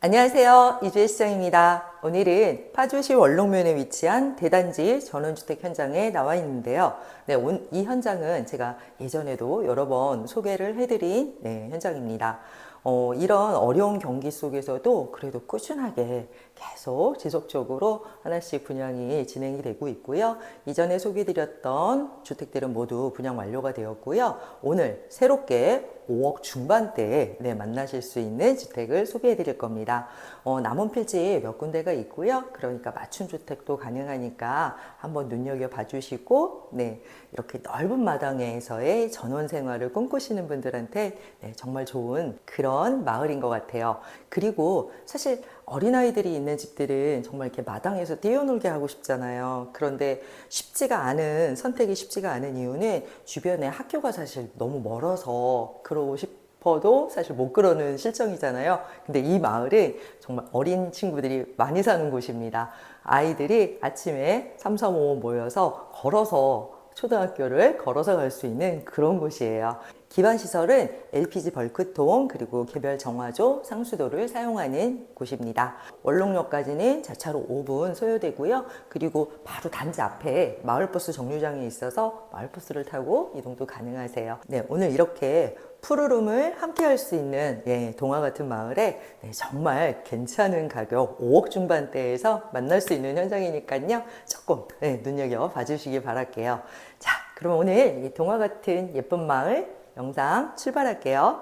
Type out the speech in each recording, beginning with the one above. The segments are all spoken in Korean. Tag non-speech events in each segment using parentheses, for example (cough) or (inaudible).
안녕하세요. 이주혜 시장입니다. 오늘은 파주시 원롱면에 위치한 대단지 전원주택 현장에 나와 있는데요. 네, 온- 이 현장은 제가 예전에도 여러 번 소개를 해드린 네, 현장입니다. 어, 이런 어려운 경기 속에서도 그래도 꾸준하게 계속 지속적으로 하나씩 분양이 진행이 되고 있고요. 이전에 소개드렸던 주택들은 모두 분양 완료가 되었고요. 오늘 새롭게 5억 중반대에 네, 만나실 수 있는 주택을 소개해 드릴 겁니다. 어, 남은 필지 몇 군데가 있고요. 그러니까 맞춤 주택도 가능하니까 한번 눈여겨 봐 주시고, 네, 이렇게 넓은 마당에서의 전원 생활을 꿈꾸시는 분들한테 네, 정말 좋은 그런 마을인 것 같아요. 그리고 사실 어린아이들이 있는 집들은 정말 이렇게 마당에서 뛰어놀게 하고 싶잖아요. 그런데 쉽지가 않은, 선택이 쉽지가 않은 이유는 주변에 학교가 사실 너무 멀어서 그러고 싶어도 사실 못 그러는 실정이잖아요. 근데 이 마을은 정말 어린 친구들이 많이 사는 곳입니다. 아이들이 아침에 3, 4, 5 모여서 걸어서 초등학교를 걸어서 갈 수 있는 그런 곳이에요. 기반 시설은 LPG 벌크통 그리고 개별 정화조, 상수도를 사용하는 곳입니다. 원롱역까지는 자차로 5분 소요되고요. 그리고 바로 단지 앞에 마을버스 정류장이 있어서 마을버스를 타고 이동도 가능하세요. 네, 오늘 이렇게 푸르름을 함께 할 수 있는 예, 동화 같은 마을에 네, 정말 괜찮은 가격 5억 중반대에서 만날 수 있는 현장이니까요. 조금 네, 눈여겨 봐주시기 바랄게요. 자, 그럼 오늘 이 동화 같은 예쁜 마을 영상 출발할게요.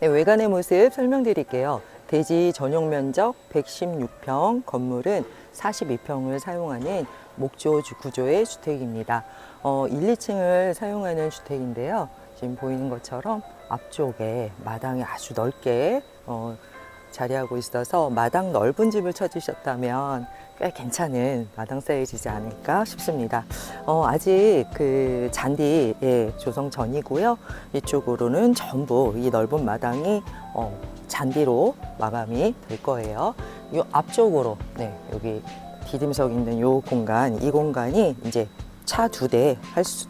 네, 외관의 모습 설명드릴게요. 대지 전용 면적 116평, 건물은 42평을 사용하는 목조 주- 구조의 주택입니다. 어, 1, 2층을 사용하는 주택인데요. 지금 보이는 것처럼 앞쪽에 마당이 아주 넓게 어, 자리하고 있어서 마당 넓은 집을 찾으셨다면 꽤 괜찮은 마당 사이즈지 않을까 싶습니다. 어, 아직 그 잔디 예, 조성 전이고요. 이쪽으로는 전부 이 넓은 마당이 어, 잔디로 마감이 될 거예요. 이 앞쪽으로 네, 여기 디딤석 있는 요 공간, 이 공간이 이제 차 두 대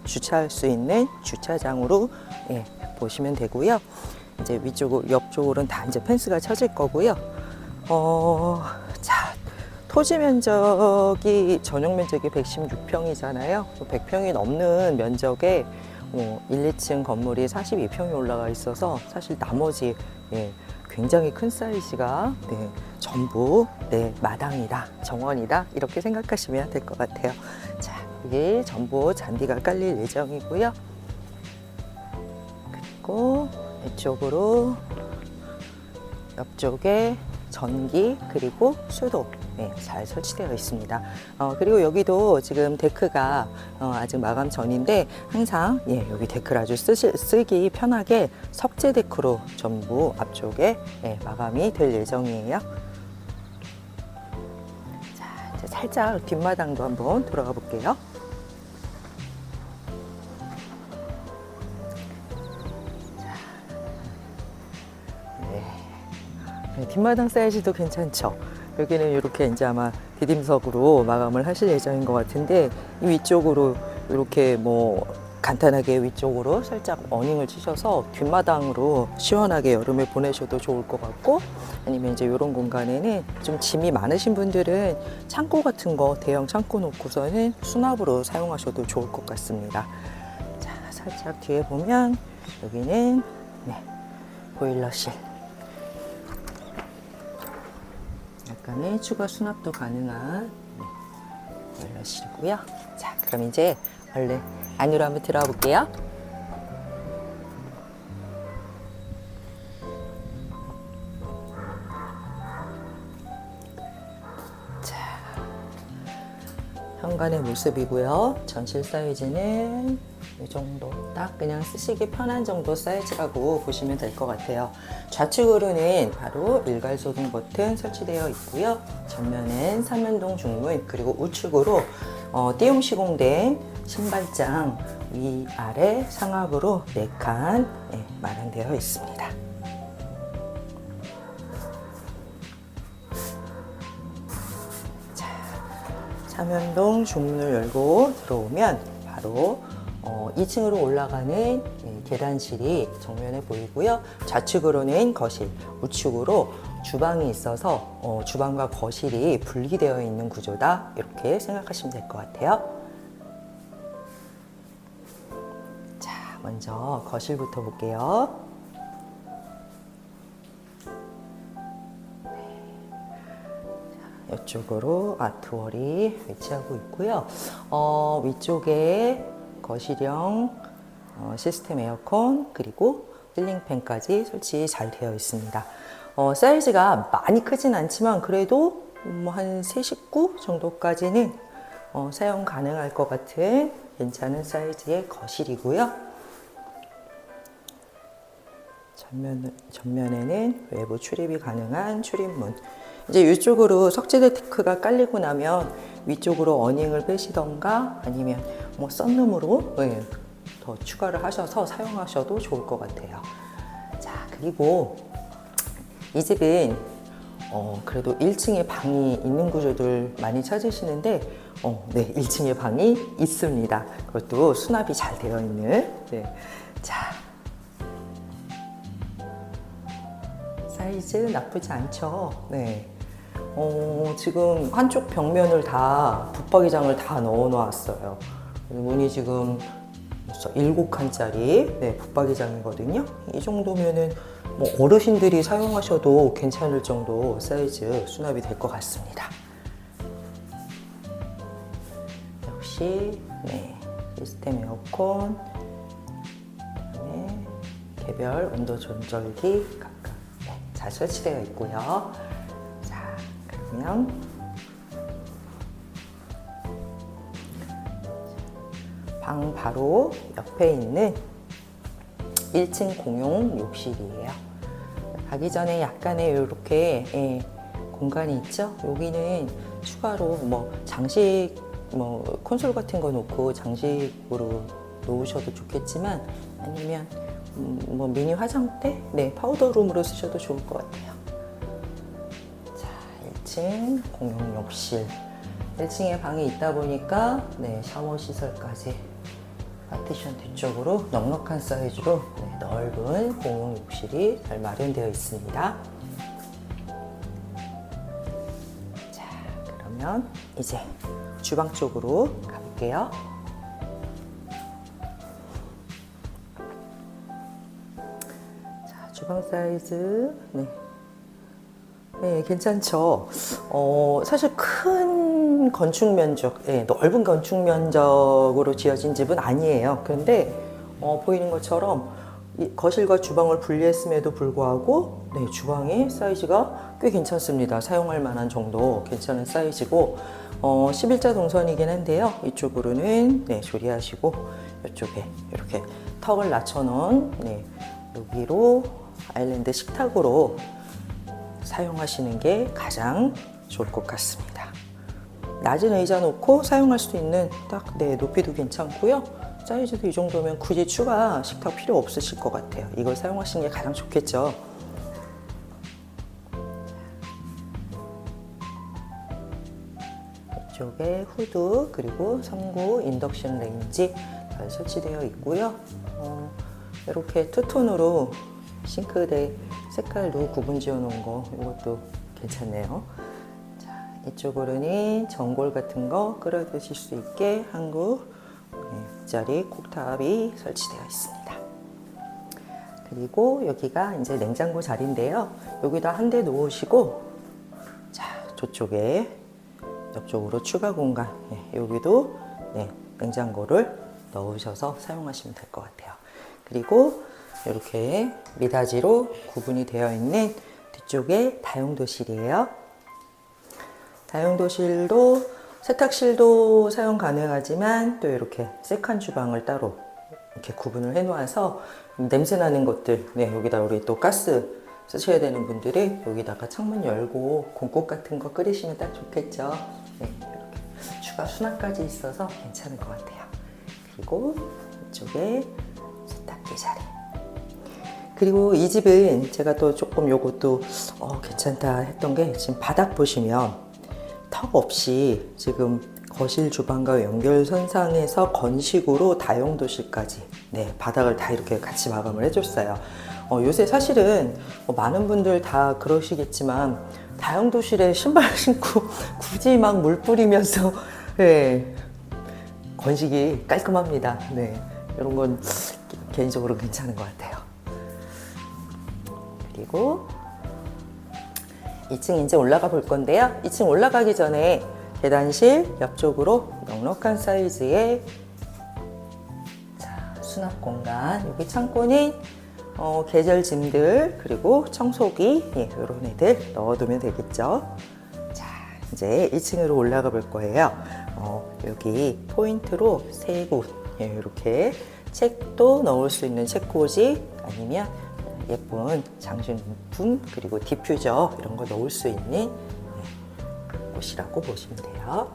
주차할 수 있는 주차장으로 예, 보시면 되고요. 이제 위쪽 옆쪽으로는 다 이제 펜스가 쳐질 거고요. 어, 자, 토지 면적이 전용 면적이 116평이잖아요. 100평이 넘는 면적에 어, 1, 2층 건물이 42평이 올라가 있어서 사실 나머지 예, 굉장히 큰 사이즈가 네, 전부 네, 마당이다, 정원이다 이렇게 생각하시면 될 것 같아요. 자, 이게 전부 잔디가 깔릴 예정이고요. 그리고 이쪽으로 옆쪽에 전기 그리고 수도 네, 잘 설치되어 있습니다. 어, 그리고 여기도 지금 데크가 어, 아직 마감 전인데 항상 예, 여기 데크를 아주 쓰시, 쓰기 편하게 석재 데크로 전부 앞쪽에 예, 마감이 될 예정이에요. 자, 이제 살짝 뒷마당도 한번 돌아가 볼게요. 뒷마당 사이즈도 괜찮죠. 여기는 이렇게 이제 아마 디딤석으로 마감을 하실 예정인 것 같은데 이 위쪽으로 이렇게 뭐 간단하게 위쪽으로 살짝 어닝을 치셔서 뒷마당으로 시원하게 여름에 보내셔도 좋을 것 같고 아니면 이제 이런 공간에는 좀 짐이 많으신 분들은 창고 같은 거 대형 창고 놓고서는 수납으로 사용하셔도 좋을 것 같습니다. 자, 살짝 뒤에 보면 여기는 네, 보일러실. 약간의 추가 수납도 가능한 네, 보일러실이고요. 자, 그럼 이제 얼른 안으로 한번 들어가 볼게요. 자, 현관의 모습이고요. 전실 사이즈는 이 정도 딱 그냥 쓰시기 편한 정도 사이즈라고 보시면 될 것 같아요. 좌측으로는 바로 일괄 소등 버튼 설치되어 있고요. 전면엔 삼연동 중문 그리고 우측으로 어, 띄움 시공된 신발장 위 아래 상압으로 4칸 예, 마련되어 있습니다. 삼연동 중문을 열고 들어오면 바로 어, 2층으로 올라가는 예, 계단실이 정면에 보이고요. 좌측으로는 거실, 우측으로 주방이 있어서 어, 주방과 거실이 분리되어 있는 구조다. 이렇게 생각하시면 될 것 같아요. 자, 먼저 거실부터 볼게요. 이쪽으로 아트월이 위치하고 있고요. 어, 위쪽에 거실형 어, 시스템 에어컨 그리고 힐링팬까지 설치 잘 되어 있습니다. 어, 사이즈가 많이 크진 않지만 그래도 뭐한세 식구 정도까지는 어, 사용 가능할 것 같은 괜찮은 사이즈의 거실이고요. 전면, 전면에는 외부 출입이 가능한 출입문. 이제 이쪽으로 석재대 테크가 깔리고 나면 위쪽으로 어닝을 빼시던가 아니면 뭐 썬룸으로 네, 더 추가를 하셔서 사용하셔도 좋을 것 같아요. 자, 그리고 이 집은 어, 그래도 1층에 방이 있는 구조들 많이 찾으시는데 어, 네, 1층에 방이 있습니다. 그것도 수납이 잘 되어 있는. 네. 자, 사이즈 나쁘지 않죠. 네. 어, 지금 한쪽 벽면을 다 붙박이장을 다 넣어 놓았어요. 문이 지금 벌써 일곱 칸짜리 네, 붙박이장이거든요. 이 정도면은 뭐 어르신들이 사용하셔도 괜찮을 정도 사이즈 수납이 될 것 같습니다. 역시 네, 시스템 에어컨, 그다음에 개별 온도 조절기 각각 네, 잘 설치되어 있고요. 자, 그러면 방 바로 옆에 있는 1층 공용 욕실이에요. 가기 전에 약간의 이렇게 예, 공간이 있죠. 여기는 추가로 뭐 장식 뭐 콘솔 같은 거 놓고 장식으로 놓으셔도 좋겠지만 아니면 음, 뭐 미니 화장대, 네 파우더룸으로 쓰셔도 좋을 것 같아요. 자, 1층 공용 욕실. 1층에 방이 있다 보니까 네 샤워 시설까지 파티션 뒤쪽으로 넉넉한 사이즈로 네, 넓은 공용 욕실이 잘 마련되어 있습니다. 자, 그러면 이제 주방 쪽으로 가볼게요. 자, 주방 사이즈. 네. 네, 괜찮죠. 어, 사실 큰 건축 면적, 예, 넓은 건축 면적으로 지어진 집은 아니에요. 그런데 어, 보이는 것처럼 이 거실과 주방을 분리했음에도 불구하고 네, 주방의 사이즈가 꽤 괜찮습니다. 사용할 만한 정도 괜찮은 사이즈고 어, 11자 동선이긴 한데요. 이쪽으로는 네, 조리하시고 이쪽에 이렇게 턱을 낮춰놓은 네, 여기로 아일랜드 식탁으로 사용하시는 게 가장 좋을 것 같습니다. 낮은 의자 놓고 사용할 수 있는 딱 네, 높이도 괜찮고요. 사이즈도 이 정도면 굳이 추가 식탁 필요 없으실 것 같아요. 이걸 사용하시는 게 가장 좋겠죠. 이쪽에 후드 그리고 3구 인덕션 레인지 잘 설치되어 있고요. 어, 이렇게 투톤으로 싱크대 색깔도 구분 지어 놓은 거 이것도 괜찮네요. 자, 이쪽으로는 전골 같은 거 끓여 드실 수 있게 한국 네, 짜리 콕탑이 설치되어 있습니다. 그리고 여기가 이제 냉장고 자리인데요. 여기다 한 대 놓으시고 자, 저쪽에 옆쪽으로 추가 공간 네, 여기도 네, 냉장고를 넣으셔서 사용하시면 될 것 같아요. 그리고 이렇게 미닫이로 구분이 되어 있는 뒤쪽에 다용도실이에요. 다용도실도 세탁실도 사용 가능하지만 또 이렇게 세칸 주방을 따로 이렇게 구분을 해 놓아서 냄새 나는 것들 네 여기다 우리 또 가스 쓰셔야 되는 분들이 여기다가 창문 열고 공국 같은 거 끓이시면 딱 좋겠죠. 네 이렇게 추가 수납까지 있어서 괜찮을 것 같아요. 그리고 이쪽에 세탁기 자리. 그리고 이 집은 제가 또 조금 요것도 어, 괜찮다 했던 게 지금 바닥 보시면 턱 없이 지금 거실 주방과 연결선상에서 건식으로 다용도실까지 네 바닥을 다 이렇게 같이 마감을 해줬어요. 어, 요새 사실은 뭐 많은 분들 다 그러시겠지만 다용도실에 신발 (laughs) 신고 굳이 막 물 뿌리면서 (laughs) 네, 건식이 깔끔합니다. 네 이런 건 개인적으로 괜찮은 것 같아요. 그리고 2층 이제 올라가 볼 건데요. 2층 올라가기 전에 계단실 옆쪽으로 넉넉한 사이즈의 자, 수납 공간. 여기 창고는 어, 계절 짐들 그리고 청소기 예, 이런 애들 넣어두면 되겠죠. 자, 이제 2층으로 올라가 볼 거예요. 어, 여기 포인트로 세 곳, 예, 이렇게 책도 넣을 수 있는 책꽂이 아니면 예쁜 장식품 그리고 디퓨저 이런 거 넣을 수 있는 네, 곳이라고 보시면 돼요.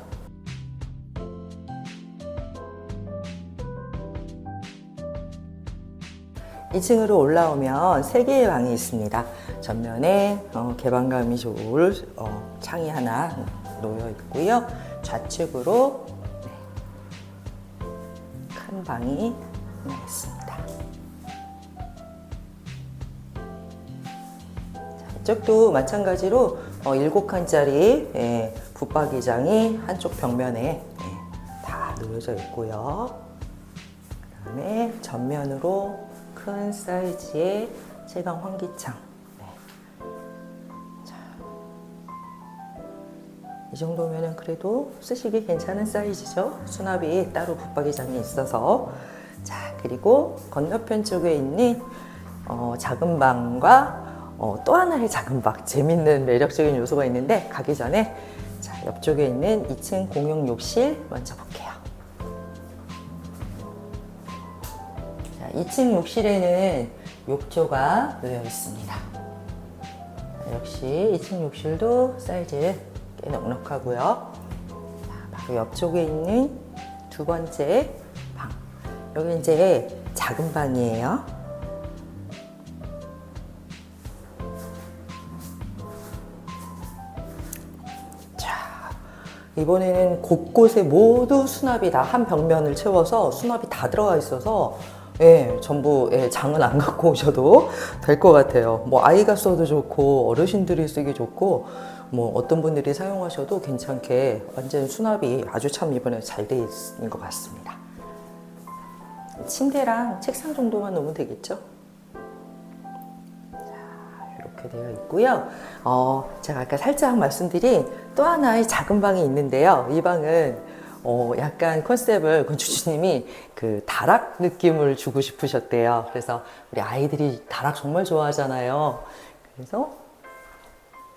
이층으로 올라오면 세 개의 방이 있습니다. 전면에 어, 개방감이 좋을 어, 창이 하나 놓여 있고요. 좌측으로 네, 큰 방이 하나 있습니다. 이쪽도 마찬가지로 어, 7칸짜리 예, 붙박이장이 한쪽 벽면에 예, 다 놓여져 있고요. 그 다음에 전면으로 큰 사이즈의 채광 환기창. 네. 자, 이 정도면은 그래도 쓰시기 괜찮은 사이즈죠. 수납이 따로 붙박이장이 있어서. 자, 그리고 건너편 쪽에 있는 어, 작은 방과 어, 또 하나의 작은 방, 재밌는 매력적인 요소가 있는데 가기 전에 자, 옆쪽에 있는 2층 공용 욕실 먼저 볼게요. 자, 2층 욕실에는 욕조가 놓여 있습니다. 역시 2층 욕실도 사이즈 꽤 넉넉하고요. 자, 바로 옆쪽에 있는 두 번째 방. 여기 이제 작은 방이에요. 이번에는 곳곳에 모두 수납이 다 한 벽면을 채워서 수납이 다 들어가 있어서 예, 전부 예, 장은 안 갖고 오셔도 될 것 같아요. 뭐 아이가 써도 좋고 어르신들이 쓰기 좋고 뭐 어떤 분들이 사용하셔도 괜찮게 완전 수납이 아주 참 이번에 잘 돼 있는 것 같습니다. 침대랑 책상 정도만 놓으면 되겠죠? 이렇게 되어 있고요. 어, 제가 아까 살짝 말씀드린 또 하나의 작은 방이 있는데요. 이 방은 어, 약간 컨셉을 건축주님이 그 다락 느낌을 주고 싶으셨대요. 그래서 우리 아이들이 다락 정말 좋아하잖아요. 그래서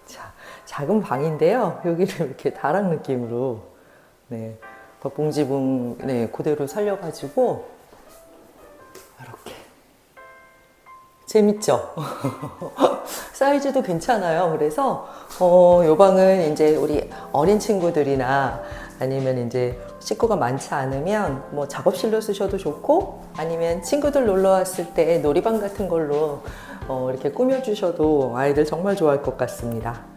자, 작은 방인데요. 여기를 이렇게 다락 느낌으로 네, 벽봉지붕 네, 그대로 살려가지고 이렇게 재밌죠? (laughs) 사이즈도 괜찮아요. 그래서 어, 요 방은 이제 우리 어린 친구들이나 아니면 이제 식구가 많지 않으면 뭐 작업실로 쓰셔도 좋고 아니면 친구들 놀러 왔을 때 놀이방 같은 걸로 어, 이렇게 꾸며주셔도 아이들 정말 좋아할 것 같습니다.